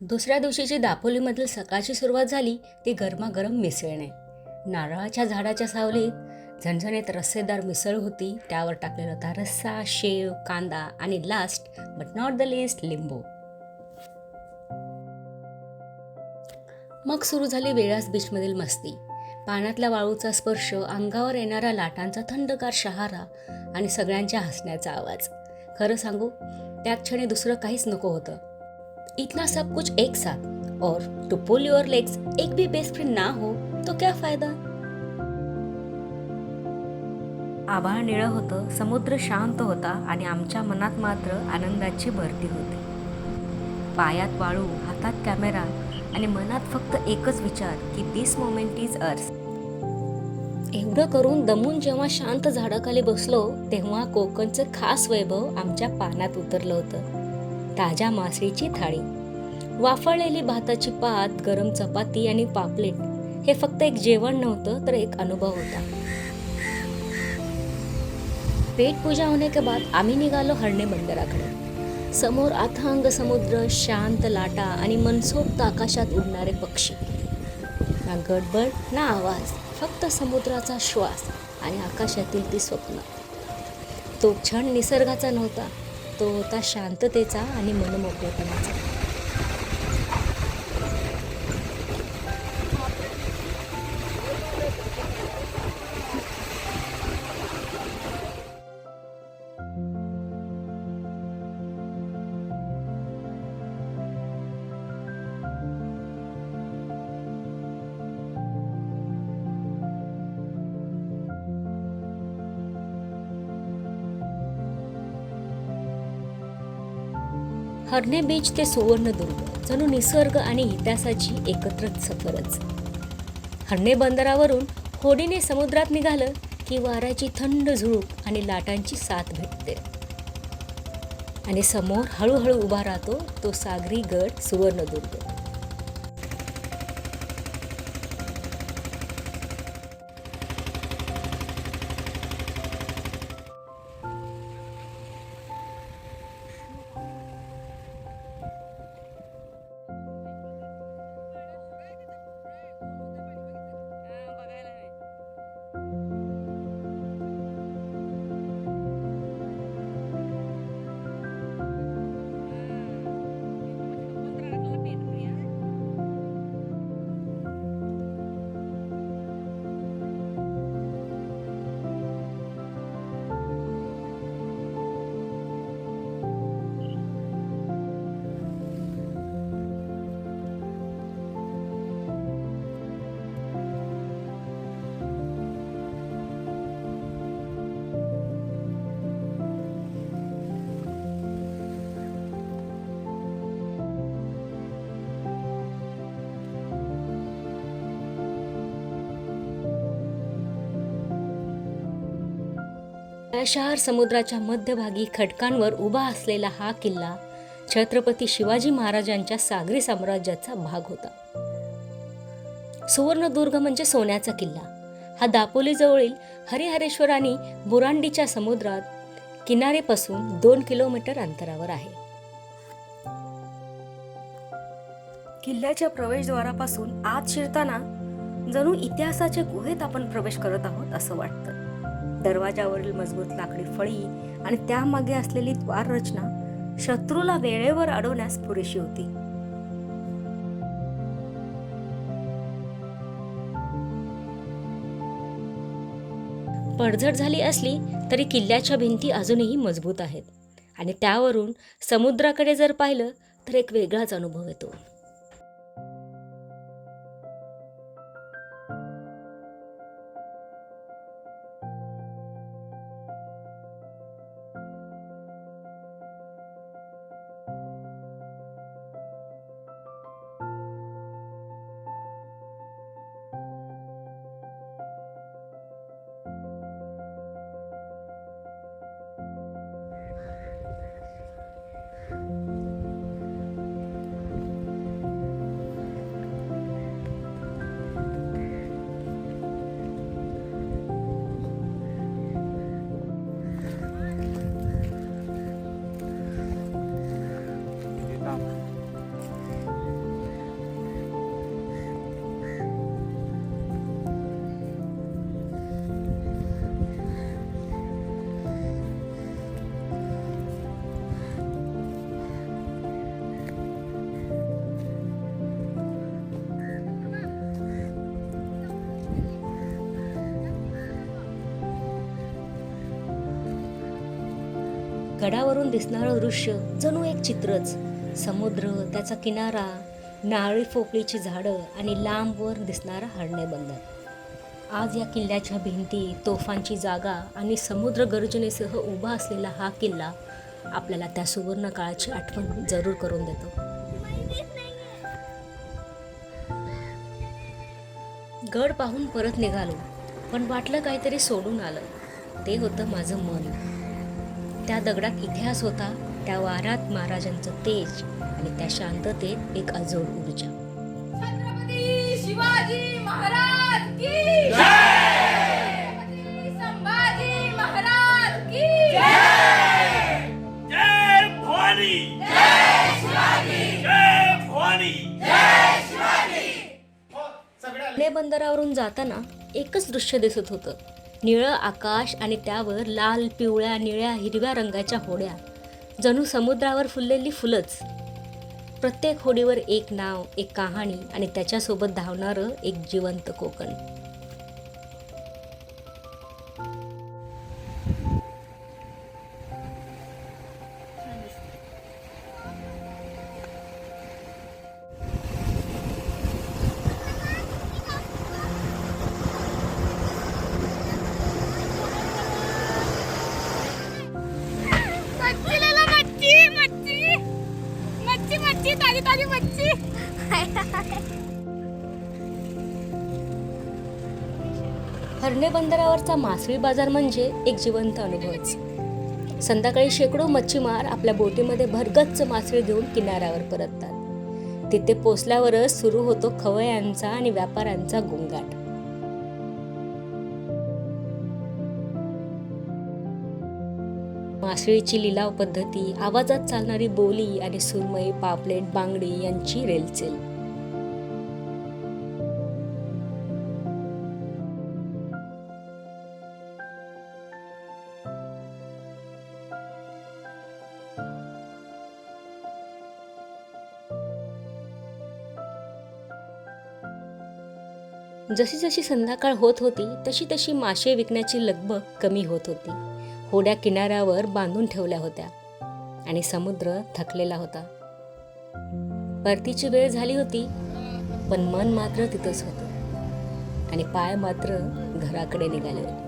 दुसऱ्या दिवशीची दापोलीमधील सकाळची सुरुवात झाली ती गरमागरम मिसळणे. नारळाच्या झाडाच्या सावलीत झणझणीत रस्सेदार मिसळ होती त्यावर टाकलेला होता रस्सा शेव कांदा आणि last but not the least लिंबू. मग सुरू झाली वेळास बीचमधील मस्ती. पाण्यातल्या वाळूचा स्पर्श अंगावर येणाऱ्या लाटांचा थंडगार शहारा आणि सगळ्यांच्या हसण्याचा आवाज. खरं सांगू त्या क्षणी दुसरं काहीच नको होतं. इतना सब कुछ एक साथ और टू पुल योर लेग्स एक भी बेस्ट फ्रेंड ना हो तो क्या फायदा? आभाळ निळं होतं समुद्र शांत होता आणि आमच्या मनात मात्र आनंदाची भरती होती. पायात वाळू हातात कॅमेरा आणि मनात फक्त एकच विचार की दिस मोमेंट इज अर्स एवढं करून दमून जेव्हा शांत झाडाखाली बसलो तेव्हा कोकणचं खास वैभव आमच्या पानात उतरलं होतं. ताज्या मासळीची थाळी. वाफळलेली भाताची पात गरम चपाती आणि पापलेट हे फक्त एक जेवण नव्हतं तर एक अनुभव होता. पेट पूजा होने के बाद आम्ही निघालो हरणे बंदराकडे समोर अथांग समुद्र शांत लाटा आणि मनसोक्त आकाशात उडणारे पक्षी. ना गडबड ना आवाज फक्त समुद्राचा श्वास आणि आकाशातील ती स्वप्न. तो क्षण निसर्गाचा नव्हता. तो होता शांततेचा आणि मनमोकळेपणाचा. हरणे बीच ते सुवर्णदुर्ग जणू निसर्ग आणि इतिहासाची एकत्रच सफरच. हरणे बंदरावरून होडीने समुद्रात निघालं की वाऱ्याची थंड झुळूक आणि लाटांची साथ भेटते. आणि समोर हळूहळू उभा राहतो तो सागरी गड सुवर्णदुर्ग. शहर समुद्राच्या मध्यभागी खडकांवर उभा असलेला हा किल्ला छत्रपती शिवाजी महाराजांच्या सागरी साम्राज्याचा भाग होता. सुवर्णदुर्ग म्हणजे सोन्याचा किल्ला. हा दापोली जवळील हरिहरेश्वर आणि बुरांडीच्या समुद्रात किनारेपासून दोन किलोमीटर अंतरावर आहे. किल्ल्याच्या प्रवेशद्वारापासून आत शिरताना जणू इतिहासाच्या गुहेत आपण प्रवेश करत आहोत असं वाटतं. दरवाजावरील मजबूत लाकडी फळी आणि त्यामागे असलेली द्वार रचना शत्रूला वेळेवर अडवण्यास पुरेशी होती. पडझड झाली असली तरी किल्ल्याच्या भिंती अजूनही मजबूत आहेत आणि त्यावरून समुद्राकडे जर पाहिलं तर एक वेगळाच अनुभव येतो. गडावरून दिसणारं दृश्य जणू एक चित्रच. समुद्र त्याचा किनारा नारळी फोकळीची झाडं आणि लांबवर दिसणारा हरणे बंदर आज या किल्ल्याच्या भिंती तोफांची जागा आणि समुद्र गर्जनेसह उभा असलेला हा किल्ला आपल्याला त्या सुवर्ण काळाची आठवण जरूर करून देतो. गड पाहून परत निघालो पण वाटलं काहीतरी सोडून आलं. ते होतं माझं मन. त्या दगडात इतिहास होता त्या वारात महाराजांचं तेज आणि त्या शांततेत एक अजोड ऊर्जा. छत्रपती शिवाजी महाराज की छत्रपती संभाजी महाराज की जय! भवानी! जय शिवाजी जय भवानी पुणे बंदरावरून जाताना एकच दृश्य दिसत होतं. निळं आकाश आणि त्यावर लाल पिवळ्या निळ्या हिरव्या रंगाच्या होड्या. जणू समुद्रावर फुललेली फुलंच. प्रत्येक होडीवर एक नाव एक कहाणी आणि त्याच्यासोबत धावणारं एक जिवंत कोकण. हर्णे बंदरावरचा मासळी बाजार म्हणजे एक जिवंत अनुभवच. संध्याकाळी शेकडो मच्छीमार आपल्या बोटीमध्ये भरगच्च मासळी घेऊन किनाऱ्यावर परततात. तिथे पोचल्यावरच सुरू होतो खवयांचा आणि व्यापाऱ्यांचा गोंगाट. मासळीची लिलाव पद्धती आवाजात चालणारी बोली आणि सुरमई पापलेट बांगडी यांची रेलचेल. जशी जशी संध्याकाळ होत होती तशी तशी मासे विकण्याची लगबग कमी होत होती. होड्या किनाऱ्यावर बांधून ठेवल्या होत्या आणि समुद्र थकलेला होता. परतीची वेळ झाली होती पण मन मात्र तिथंच होतं. आणि पाय मात्र घराकडे निघाले होते.